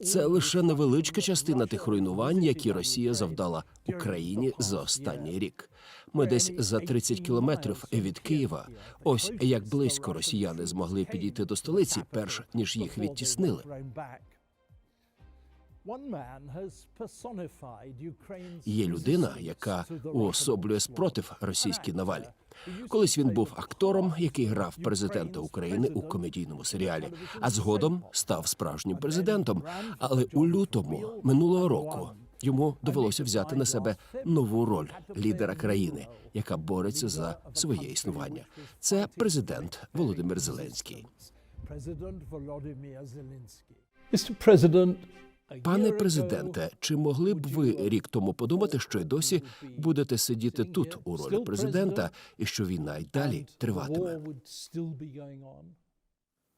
Це лише невеличка частина тих руйнувань, які Росія завдала Україні за останній рік. Ми десь за 30 кілометрів від Києва. Ось як близько росіяни змогли підійти до столиці, перш ніж їх відтіснили. Є людина, яка уособлює спротив російській навалі. Колись він був актором, який грав президента України у комедійному серіалі, а згодом став справжнім президентом. Але у лютому минулого року йому довелося взяти на себе нову роль лідера країни, яка бореться за своє існування. Це президент Володимир Зеленський. Mr. President, Пане президенте, чи могли б ви рік тому подумати, що й досі будете сидіти тут у ролі президента, і що війна й далі триватиме?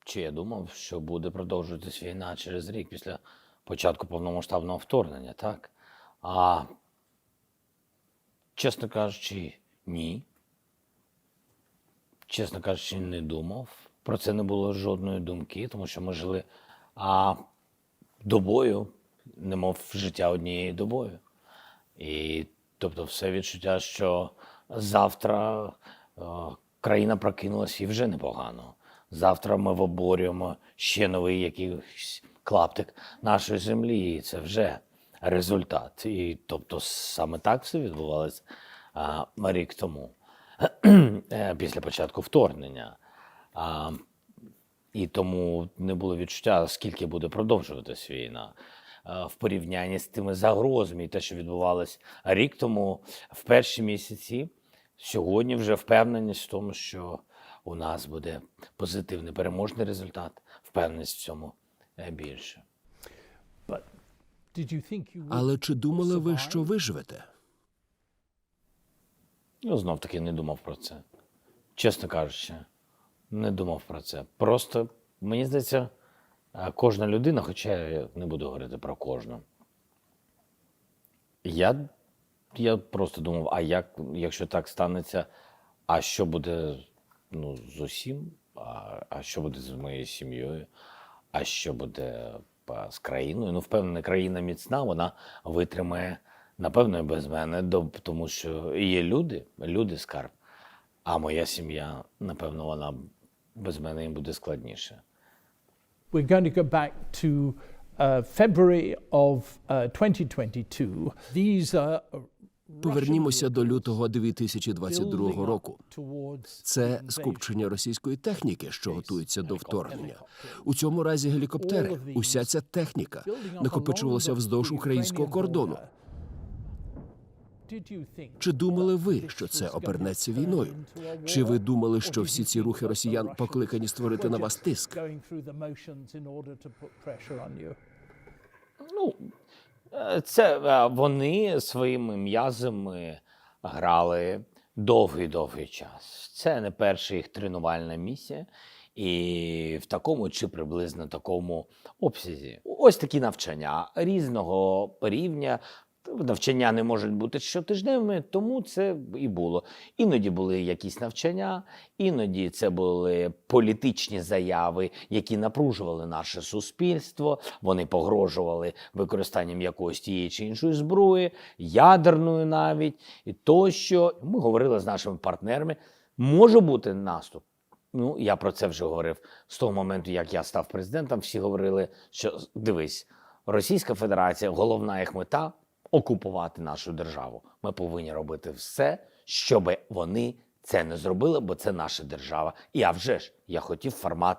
Чи я думав, що буде продовжуватись війна через рік після початку повномасштабного вторгнення, так? А чесно кажучи, ні. Чесно кажучи, не думав. Про це не було жодної думки, тому що ми жили а, добою, немов життя однією добою. І тобто, все відчуття, що завтра е, країна прокинулась і вже непогано. Завтра ми виборюємо ще новий якийсь клаптик нашої землі, і це вже результат. І тобто, саме так все відбувалося а, рік тому, е, після початку вторгнення. І тому не було відчуття, скільки буде продовжуватись війна. Е, В порівнянні з тими загрозами, і те, що відбувалось рік тому, в перші місяці, сьогодні вже впевненість в тому, що у нас буде позитивний переможний результат. Впевненість в цьому е, більше. Але чи думали ви, що виживете? Я знов таки не думав про це. Чесно кажучи, не думав про це. Просто мені здається, е, кожна людина, хоча я не буду говорити про кожну. Я, я просто думав, а як, якщо так станеться, а що буде ну, з усім? А, а що буде з моєю сім'єю? А що буде з країною? Ну, впевнений, країна міцна, вона витримає, напевно, і без мене, тому що є люди, люди скарб. А моя сім'я, напевно, вона без мене їм буде складніше. We're going to go back to uh, February of uh, 2022. These are Повернімося до лютого 2022 року. towards Це скупчення російської техніки, що готується до вторгнення. У цьому разі гелікоптери, уся ця техніка накопичувалася вздовж українського кордону. Чи думали ви, що це обернеться війною? Чи ви думали, що всі ці рухи росіян покликані створити на вас тиск? Ну, е, це е, вони своїми м'язами грали довгий-довгий час. Це не перша їх тренувальна місія. І в такому чи приблизно такому обсязі. Ось такі навчання різного рівня. Навчання не можуть бути щотижневими, тому це і було. Іноді були якісь навчання, іноді це були політичні заяви, які напружували наше суспільство. Вони погрожували використанням якоїсь тієї чи іншої зброї, ядерної навіть і тощо. Ми говорили з нашими партнерами. Може бути наступ. Ну, я про це вже говорив з того моменту, як я став президентом. Всі говорили, що дивись, Російська Федерація, головна їх мета окупувати нашу державу. Ми повинні робити все, щоб вони це не зробили, бо це наша держава. І а вже ж я хотів формат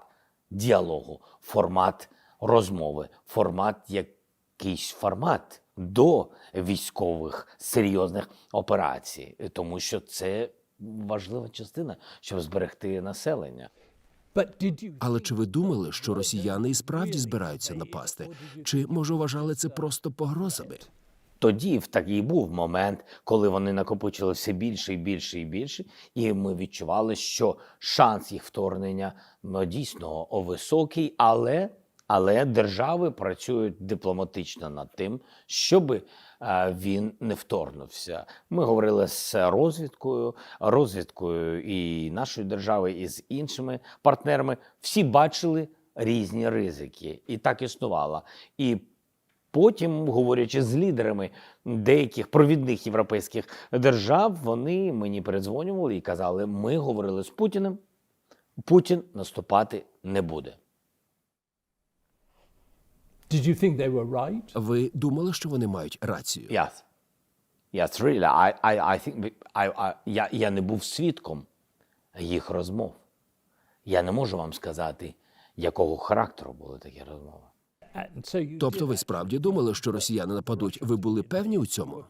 діалогу, формат розмови, формат якийсь формат до військових серйозних операцій, тому що це важлива частина, щоб зберегти населення. Але чи ви думали, що росіяни і справді збираються напасти? Чи може вважали це просто погрозами? Тоді в такий був момент, коли вони накопичили все більше і більше і більше, і ми відчували, що шанс їх вторгнення ну, дійсно високий, але, але держави працюють дипломатично над тим, щоб е, він не вторгнувся. Ми говорили з розвідкою, розвідкою і нашої держави, і з іншими партнерами. Всі бачили різні ризики. І так існувало. І потім, говорячи з лідерами деяких провідних європейських держав, вони мені передзвонювали і казали: ми говорили з Путіним, Путін наступати не буде. Did you think they were right? Ви думали, що вони мають рацію? Yes. Yes, really. I, I, I think I, I, я, я не був свідком їх розмов. Я не можу вам сказати, якого характеру були такі розмови. Тобто ви справді думали, що росіяни нападуть? Ви були певні у цьому?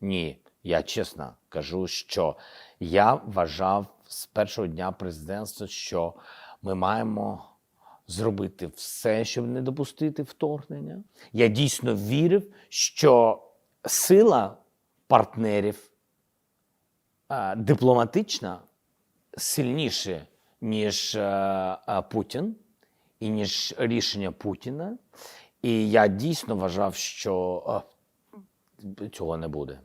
Ні, я чесно кажу, що я вважав з першого дня президентства, що ми маємо зробити все, щоб не допустити вторгнення. Я дійсно вірив, що сила партнерів дипломатична сильніше, ніж е, е, Путін і ніж рішення Путіна. І я дійсно вважав, що е, цього не буде.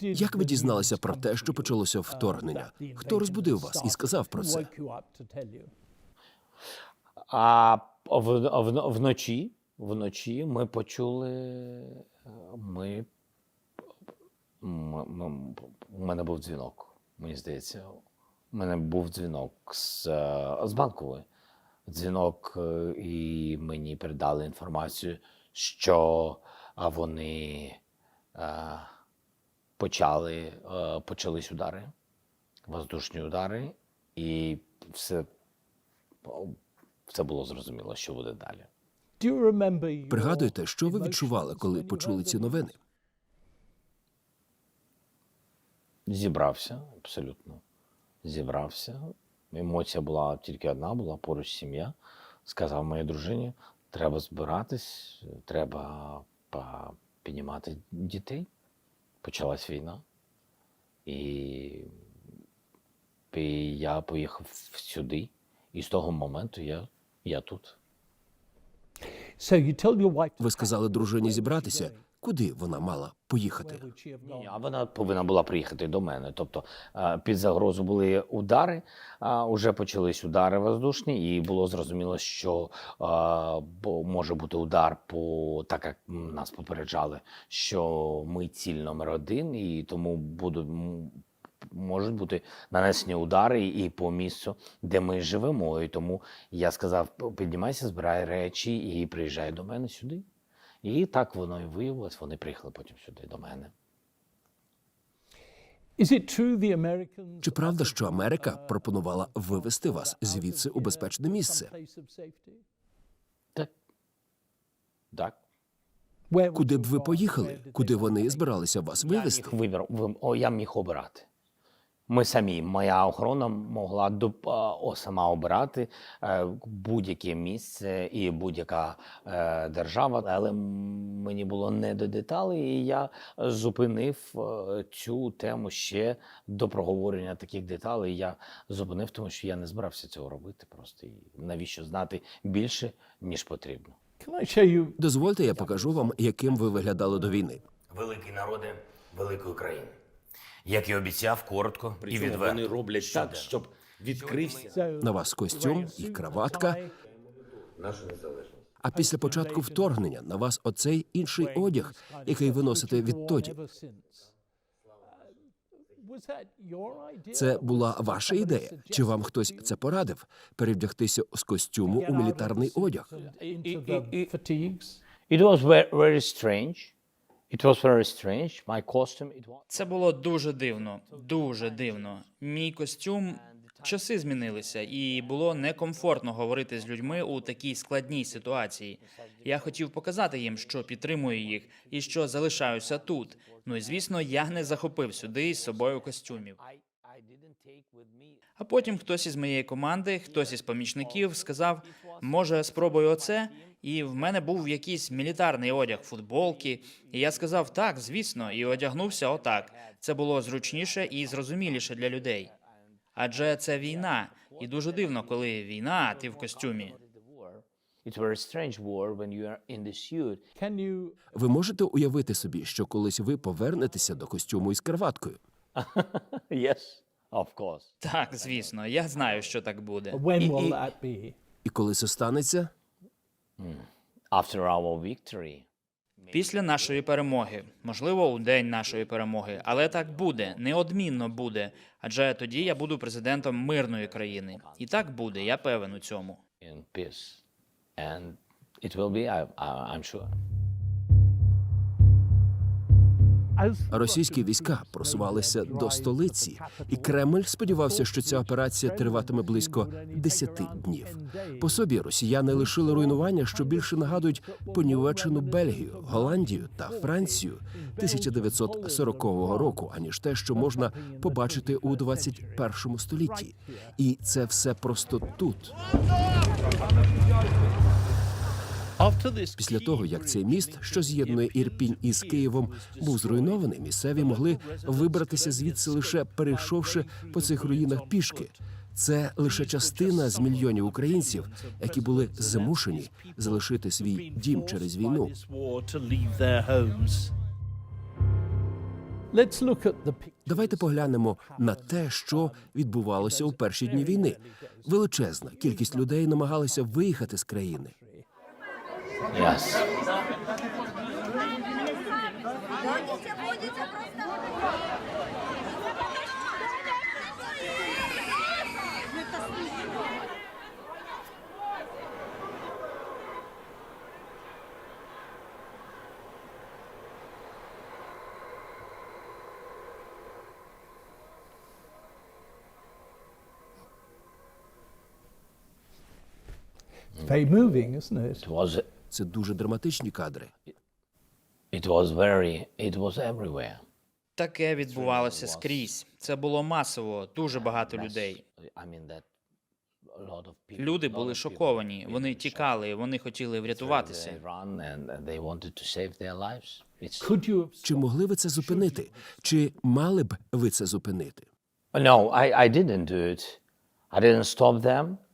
Як ви дізналися про те, що почалося вторгнення? Хто розбудив вас і сказав про це? А в, в, вночі, вночі ми почули. Ми, ми, ми, у мене був дзвінок, мені здається. У мене був дзвінок з, з банкової. Дзвінок, е, і мені передали інформацію, що вони е, почали, е, почались удари, воздушні удари, і все все було зрозуміло, що буде далі. Пригадуєте, що ви відчували, коли почули ці новини? Зібрався абсолютно. Зібрався. Емоція була тільки одна, була поруч сім'я. Сказав моїй дружині: треба збиратись, треба піднімати дітей. Почалась війна. І, і я поїхав сюди. І з того моменту я, я тут. Ви сказали дружині зібратися. Куди вона мала поїхати? Ні, А вона повинна була приїхати до мене. Тобто е, під загрозу були удари, а вже почались удари воздушні, і було зрозуміло, що е, може бути удар по так, як нас попереджали, що ми ціль номер один, і тому будуть. Можуть бути нанесені удари і по місцю, де ми живемо. І тому я сказав: піднімайся, збирай речі і приїжджай до мене сюди. І так воно і виявилось. Вони приїхали потім сюди до мене. Чи правда, що Америка пропонувала вивести вас звідси у безпечне місце? Так. Так. Куди б ви поїхали? Куди вони збиралися вас Я вивезти? міг вибір, о, я міг обирати. Ми самі, моя охорона могла доп- сама обирати е, будь-яке місце і будь-яка е, держава, але мені було не до деталей, і я зупинив е, цю тему ще до проговорення таких деталей. Я зупинив, тому що я не збирався цього робити. Просто і навіщо знати більше, ніж потрібно. Дозвольте, я покажу вам, яким ви виглядали до війни. Великий народи великої країни. Як і обіцяв, коротко і Причому відверто. вони роблять так, щоб відкрився На вас костюм і краватка. А після початку вторгнення на вас оцей інший одяг, який ви носите відтоді. Це була ваша ідея? Чи вам хтось це порадив? Перевдягтися з костюму у мілітарний одяг? It was very strange. Це було дуже дивно, дуже дивно. Мій костюм. Часи змінилися, і було некомфортно говорити з людьми у такій складній ситуації. Я хотів показати їм, що підтримую їх і що залишаюся тут. Ну і звісно, я не захопив сюди із собою костюмів. А потім хтось із моєї команди, хтось із помічників сказав: може, спробую оце. І в мене був якийсь мілітарний одяг, футболки. І я сказав так, звісно, і одягнувся отак. Це було зручніше і зрозуміліше для людей. Адже це війна, і дуже дивно, коли війна, а ти в костюмі. the war. It's very strange war when you are in the suit. Can you Ви можете уявити собі, що колись ви повернетеся до костюму із краваткою? yes, of course. Так, звісно, я знаю, що так буде. when І- will і- І коли це станеться, Після нашої перемоги, можливо, у день нашої перемоги, але так буде, неодмінно буде. Адже тоді я буду президентом мирної країни. І так буде, я певен у цьому. Російські війська просувалися до столиці, і Кремль сподівався, що ця операція триватиме близько 10 днів. По собі росіяни лишили руйнування, що більше нагадують понівечену Бельгію, Голландію та Францію 1940 року, аніж те, що можна побачити у 21 столітті. І це все просто тут. Після того, як цей міст, що з'єднує Ірпінь із Києвом, був зруйнований, місцеві могли вибратися звідси лише перейшовши по цих руїнах пішки. Це лише частина з мільйонів українців, які були змушені залишити свій дім через війну. Давайте поглянемо на те, що відбувалося у перші дні війни. Величезна кількість людей намагалися виїхати з країни. Yes. Будете, будете просто... very moving, isn't it? It was, Це дуже драматичні кадри. it was very, it was everywhere. Таке відбувалося скрізь. Це було масово, дуже багато людей. Люди були шоковані. Вони тікали, вони хотіли врятуватися. Чи могли ви це зупинити? Чи мали б ви це зупинити? No, I, I didn't do it. I didn't stop them. We helped them with.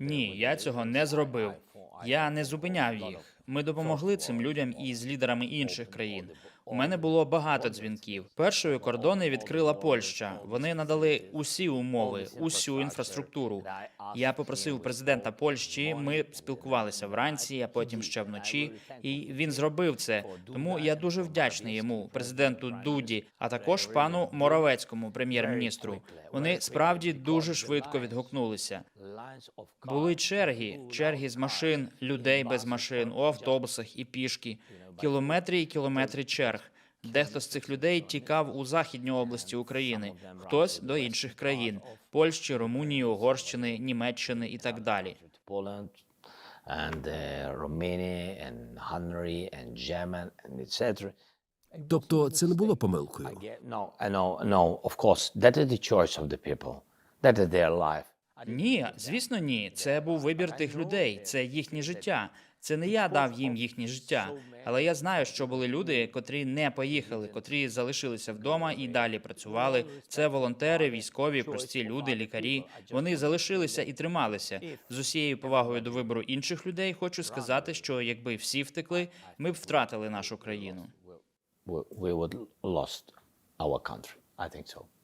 Ні, я цього не зробив. Я не зупиняв їх. Ми допомогли цим людям і з лідерами інших країн. У мене було багато дзвінків. Першою кордони відкрила Польща. Вони надали усі умови, усю інфраструктуру. Я попросив президента Польщі. Ми спілкувалися вранці, а потім ще вночі. І він зробив це. Тому я дуже вдячний йому, президенту Дуді, а також пану Моровецькому, прем'єр-міністру. Вони справді дуже швидко відгукнулися. Були черги, черги з машин, людей без машин, у автобусах і пішки, кілометри і кілометри черг. Дехто з цих людей тікав у західні області України, хтось до інших країн Польщі, Румунії, Угорщини, Німеччини і так далі. to Poland and uh, Romania and Hungary and German and etc. Тобто це не було помилкою. Yeah, no, I know, no, of course, that is the choice of the people. That is their life. Ні, звісно, ні. Це був вибір тих людей, це їхнє життя. Це не я дав їм їхнє життя. Але я знаю, що були люди, котрі не поїхали, котрі залишилися вдома і далі працювали. Це волонтери, військові, прості люди, лікарі. Вони залишилися і трималися. З усією повагою до вибору інших людей хочу сказати, що якби всі втекли, ми б втратили нашу країну. I think so.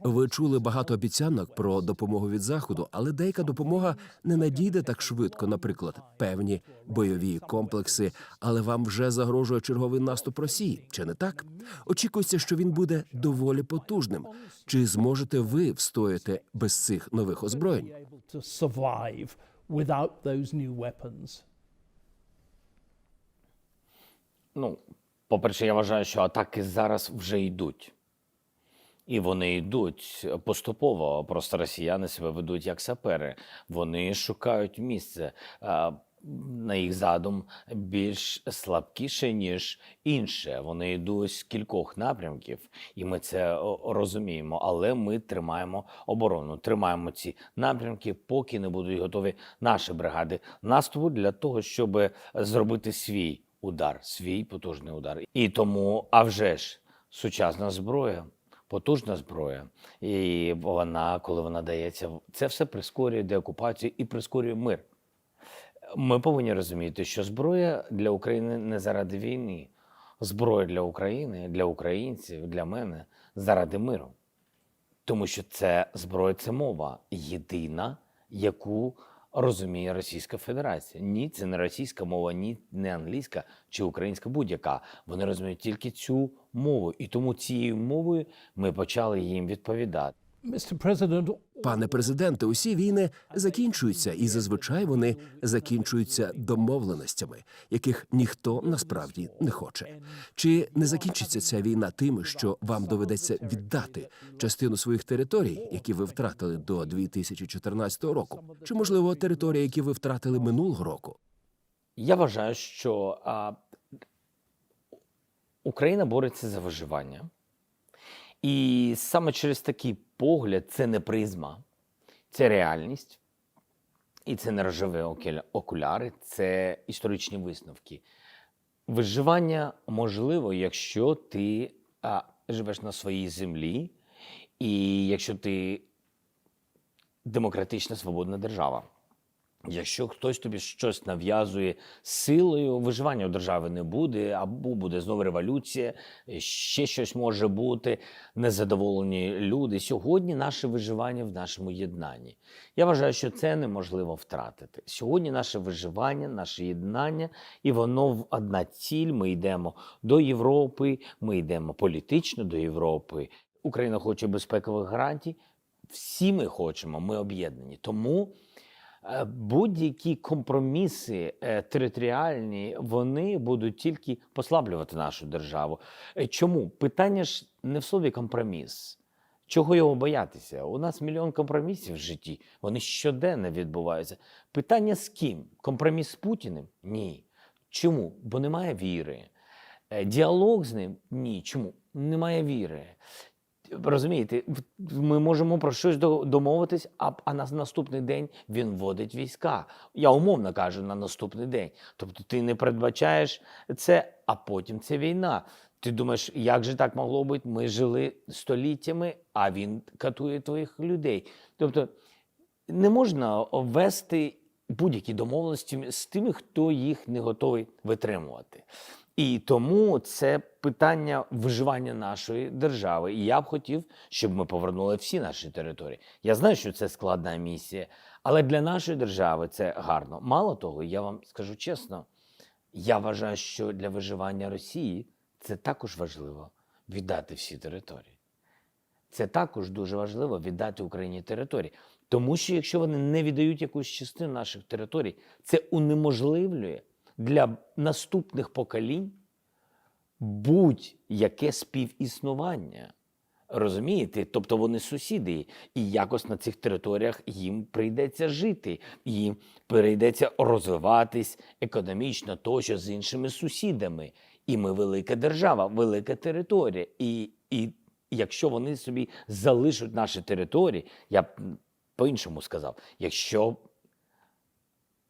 Ви чули багато обіцянок про допомогу від заходу, але деяка допомога не надійде так швидко, наприклад, певні бойові комплекси. Але вам вже загрожує черговий наступ Росії, чи не так? Очікується, що він буде доволі потужним. Чи зможете ви встояти без цих нових озброєнь? Ну, по-перше, я вважаю, що атаки зараз вже йдуть. І вони йдуть поступово. Просто росіяни себе ведуть як сапери. Вони шукають місце. На їх задум більш слабкіше, ніж інше. Вони йдуть з кількох напрямків, і ми це розуміємо. Але ми тримаємо оборону, тримаємо ці напрямки, поки не будуть готові наші бригади наступу для того, щоб зробити свій удар, свій потужний удар. І тому, а вже ж, сучасна зброя, потужна зброя, і вона, коли вона дається, це все прискорює деокупацію і прискорює мир. Ми повинні розуміти, що зброя для України не заради війни. Зброя для України, для українців, для мене заради миру. Тому що це зброя, це мова єдина, яку розуміє Російська Федерація. Ні, це не російська мова, ні не англійська чи українська будь-яка. Вони розуміють тільки цю мову, і тому цією мовою ми почали їм відповідати. Пане президенте, усі війни закінчуються, і зазвичай вони закінчуються домовленостями, яких ніхто насправді не хоче. Чи не закінчиться ця війна тим, що вам доведеться віддати частину своїх територій, які ви втратили до 2014 року? Чи можливо території, які ви втратили минулого року? Я вважаю, що а, Україна бореться за виживання. І саме через такий погляд це не призма, це реальність. І це не рожеві окуляри, це історичні висновки. Виживання можливо, якщо ти а, живеш на своїй землі, і якщо ти демократична свободна держава. Якщо хтось тобі щось нав'язує силою, виживання у держави не буде, або буде знову революція, ще щось може бути, незадоволені люди. Сьогодні наше виживання в нашому єднанні. Я вважаю, що це неможливо втратити. Сьогодні наше виживання, наше єднання, і воно в одна ціль. Ми йдемо до Європи, ми йдемо політично до Європи. Україна хоче безпекових гарантій. Всі ми хочемо, ми об'єднані. Тому будь-які компроміси е, територіальні, вони будуть тільки послаблювати нашу державу. Е, Чому? Питання ж не в слові компроміс. Чого його боятися? У нас мільйон компромісів в житті, вони щоденно відбуваються. Питання з ким? Компроміс з Путіним? Ні. Чому? Бо немає віри. Е, Діалог з ним? Ні. Чому? Немає віри. Розумієте, ми можемо про щось до- домовитись, а, а на наступний день він вводить війська. Я умовно кажу на наступний день. Тобто ти не передбачаєш це, а потім це війна. Ти думаєш, як же так могло бути? Ми жили століттями, а він катує твоїх людей. Тобто не можна ввести будь-які домовленості з тими, хто їх не готовий витримувати. І тому це питання виживання нашої держави. І я б хотів, щоб ми повернули всі наші території. Я знаю, що це складна місія, але для нашої держави це гарно. Мало того, я вам скажу чесно, я вважаю, що для виживання Росії це також важливо віддати всі території. Це також дуже важливо віддати Україні території. Тому що якщо вони не віддають якусь частину наших територій, це унеможливлює для наступних поколінь будь-яке співіснування. Розумієте? Тобто вони сусіди, і якось на цих територіях їм прийдеться жити, їм прийдеться розвиватись економічно тощо з іншими сусідами. І ми велика держава, велика територія. І, і якщо вони собі залишать наші території, я б по-іншому сказав, якщо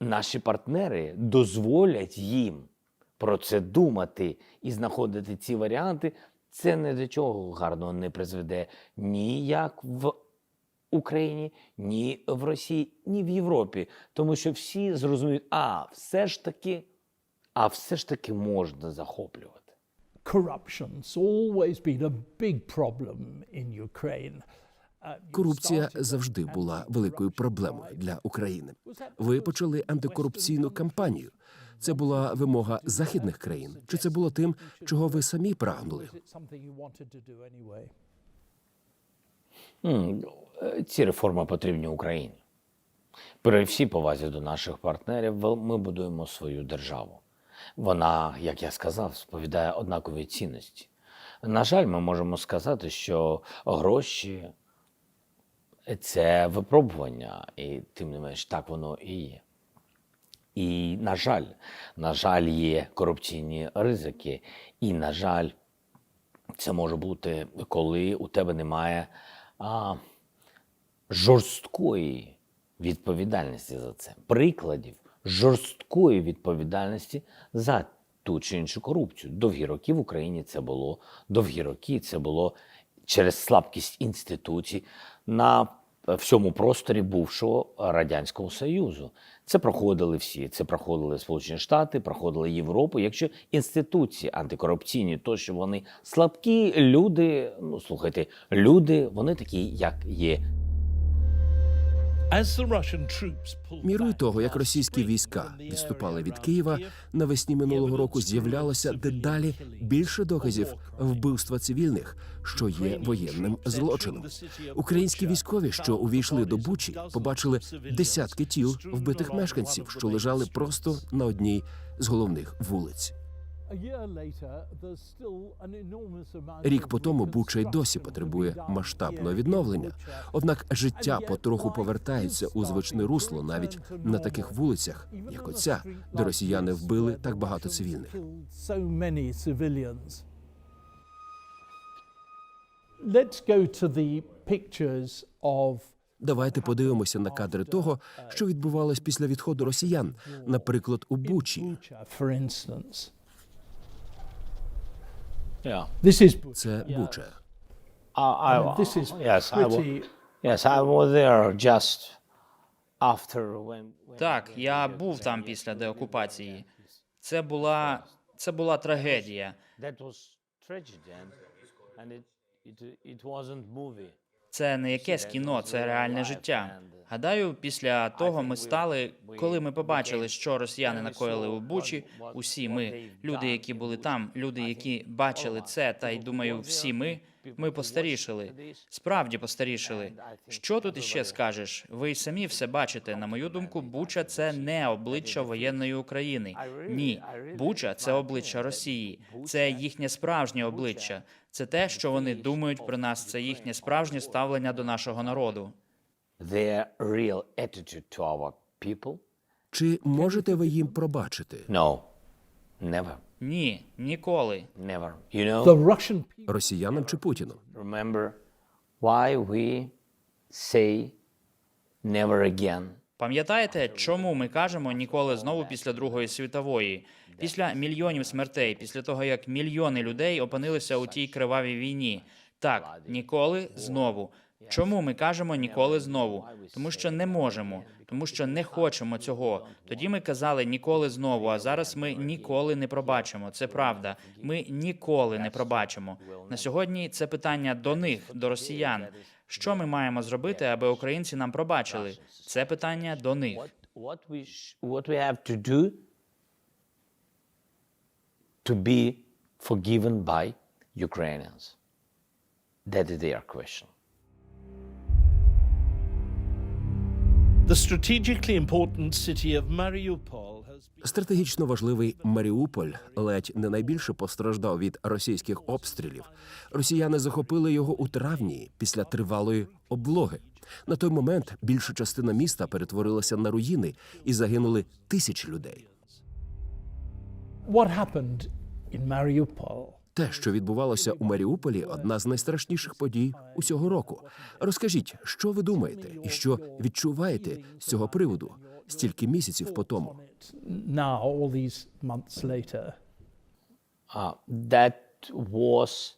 наші партнери дозволять їм про це думати і знаходити ці варіанти, це не до чого гарного не призведе ні як в Україні, ні в Росії, ні в Європі. Тому що всі зрозуміють, а все ж таки, а все ж таки можна захоплювати. corruption's always been a big problem in Ukraine. Корупція завжди була великою проблемою для України. Ви почали антикорупційну кампанію. Це була вимога західних країн, чи це було тим, чого ви самі прагнули? Ці реформи потрібні Україні. При всій повазі до наших партнерів ми будуємо свою державу. Вона, як я сказав, сповідає однакові цінності. На жаль, ми можемо сказати, що гроші це випробування, і тим не менш так воно і є. І, на жаль, на жаль, є корупційні ризики. І, на жаль, це може бути, коли у тебе немає а, жорсткої відповідальності за це. Прикладів жорсткої відповідальності за ту чи іншу корупцію. Довгі роки в Україні це було, довгі роки це було через слабкість інституцій. На всьому просторі бувшого радянського союзу. Це проходили всі. Це проходили Сполучені Штати, проходили Європу. Якщо інституції антикорупційні, то що вони слабкі, люди, ну слухайте, люди, вони такі, як є. Мірою того, як російські війська відступали від Києва, навесні минулого року з'являлося дедалі більше доказів вбивства цивільних, що є воєнним злочином. Українські військові, що увійшли до Бучі, побачили десятки тіл вбитих мешканців, що лежали просто на одній з головних вулиць. Рік по тому Буча й досі потребує масштабного відновлення. Однак життя потроху повертається у звичне русло навіть на таких вулицях, як оця, де росіяни вбили так багато цивільних. Let's go to the pictures of Давайте подивимося на кадри того, що відбувалось після відходу росіян, наприклад, у Бучі. When, when Так, я був там після деокупації. Це була це була трагедія. Це не якесь кіно, це реальне життя. Гадаю, після того ми стали, коли ми побачили, що росіяни накоїли у Бучі. Усі ми, люди, які були там, люди, які бачили це, та й думаю, всі ми. Ми постарішили, справді постарішили. Що тут іще скажеш? Ви й самі все бачите. На мою думку, Буча це не обличчя воєнної України. Ні, Буча це обличчя Росії. Це їхнє справжнє обличчя. Це те, що вони думають про нас. Це їхнє справжнє ставлення до нашого народу. Real attitude to our people? Чи можете ви їм пробачити? No, never, Ні, ніколи. never. You know, the Russian. Росіянам чи Путіну? remember why we say never again? Пам'ятаєте, чому ми кажемо ніколи знову після Другої світової, після мільйонів смертей, після того як мільйони людей опинилися у тій кривавій війні? Так, ніколи знову. Чому ми кажемо ніколи знову? Тому що не можемо, тому що не хочемо цього. Тоді ми казали ніколи знову. А зараз ми ніколи не пробачимо. Це правда. Ми ніколи не пробачимо. На сьогодні це питання до них, до росіян. Що ми маємо зробити, аби українці нам пробачили? Це питання до них. To be forgiven by Ukrainians? That is their question. Стратегічно важливий Маріуполь ледь не найбільше постраждав від російських обстрілів. Росіяни захопили його у травні після тривалої облоги. На той момент більша частина міста перетворилася на руїни і загинули тисячі людей. What happened in Mariupol? Те, що відбувалося у Маріуполі, одна з найстрашніших подій усього року. Розкажіть, що ви думаєте і що відчуваєте з цього приводу стільки місяців по тому? Now, all these months later. Uh, that was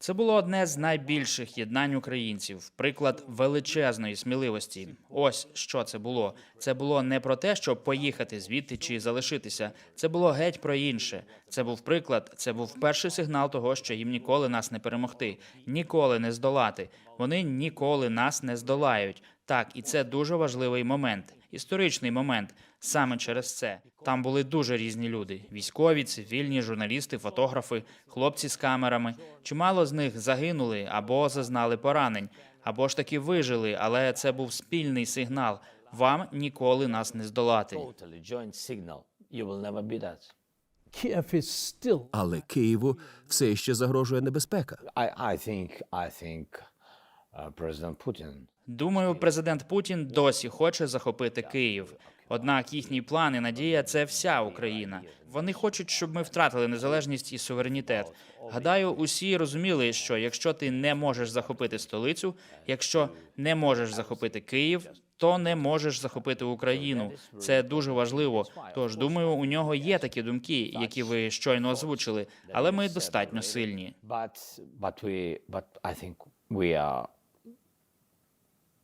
Це було одне з найбільших єднань українців, приклад величезної сміливості. Ось що це було. Це було не про те, щоб поїхати звідти чи залишитися. Це було геть про інше. Це був приклад, це був перший сигнал того, що їм ніколи нас не перемогти, ніколи не здолати. Вони ніколи нас не здолають. Так, і це дуже важливий момент, історичний момент. Саме через це там були дуже різні люди: військові, цивільні, журналісти, фотографи, хлопці з камерами. Чимало з них загинули або зазнали поранень, або ж таки вижили, але це був спільний сигнал. Вам ніколи нас не здолати. Але Києву все ще загрожує небезпека. I, I think I think uh, President Putin Думаю, президент Путін досі хоче захопити Київ. Однак їхній план і надія це вся Україна. Вони хочуть, щоб ми втратили незалежність і суверенітет. Гадаю, усі розуміли, що якщо ти не можеш захопити столицю, якщо не можеш захопити Київ, то не можеш захопити Україну. Це дуже важливо. Тож думаю, у нього є такі думки, які ви щойно озвучили, але ми достатньо сильні. we are We are strong. Do you think he'll attack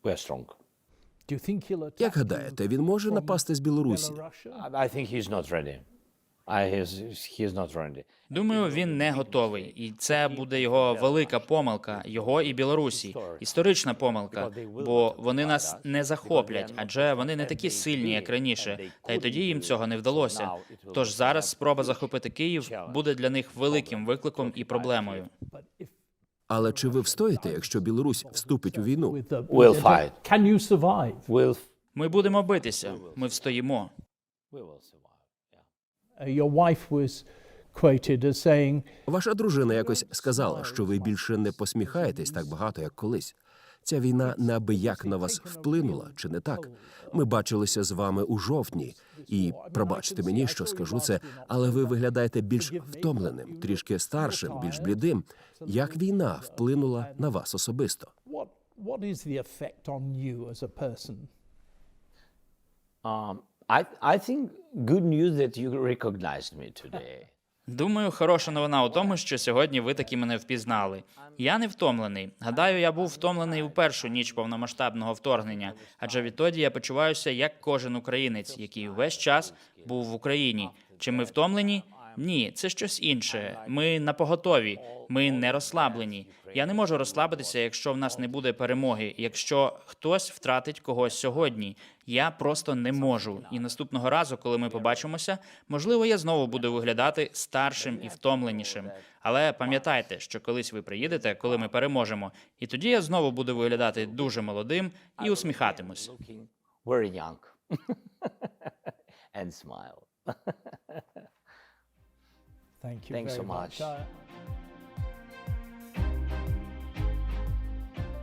Як гадаєте, він може напасти з Білорусі? Belarus? I, I think he's not ready. I, he's, he's not ready. Думаю, він не готовий, і це буде його велика помилка, його і Білорусі. Історична помилка, бо вони нас не захоплять, адже вони не такі сильні, як раніше. Та й тоді їм цього не вдалося. Тож зараз спроба захопити Київ буде для них великим викликом і проблемою. Але чи ви встоїте, якщо Білорусь вступить у війну? We'll fight. Can you survive? We'll, Ми будемо битися. Ми встоїмо. your wife was quoted as saying, Ваша дружина якось сказала, що ви більше не посміхаєтесь так багато, як колись. Ця війна неабияк на вас вплинула, чи не так? Ми бачилися з вами у жовтні, і пробачте мені, що скажу це, але ви виглядаєте більш втомленим, трішки старшим, більш блідим. Як війна вплинула на вас особисто? Um, I, I think good news that you recognized me today. Думаю, хороша новина у тому, що сьогодні ви таки мене впізнали. Я не втомлений. Гадаю, я був втомлений у першу ніч повномасштабного вторгнення, адже відтоді я почуваюся як кожен українець, який весь час був в Україні. Чи ми втомлені? Ні, це щось інше. Ми на поготові, ми не розслаблені. Я не можу розслабитися, якщо в нас не буде перемоги, якщо хтось втратить когось сьогодні. Я просто не можу. І наступного разу, коли ми побачимося, можливо, я знову буду виглядати старшим і втомленішим. Але пам'ятайте, що колись ви приїдете, коли ми переможемо, і тоді я знову буду виглядати дуже молодим і усміхатимусь. And smile. Thank you. Thanks so much. much. Uh,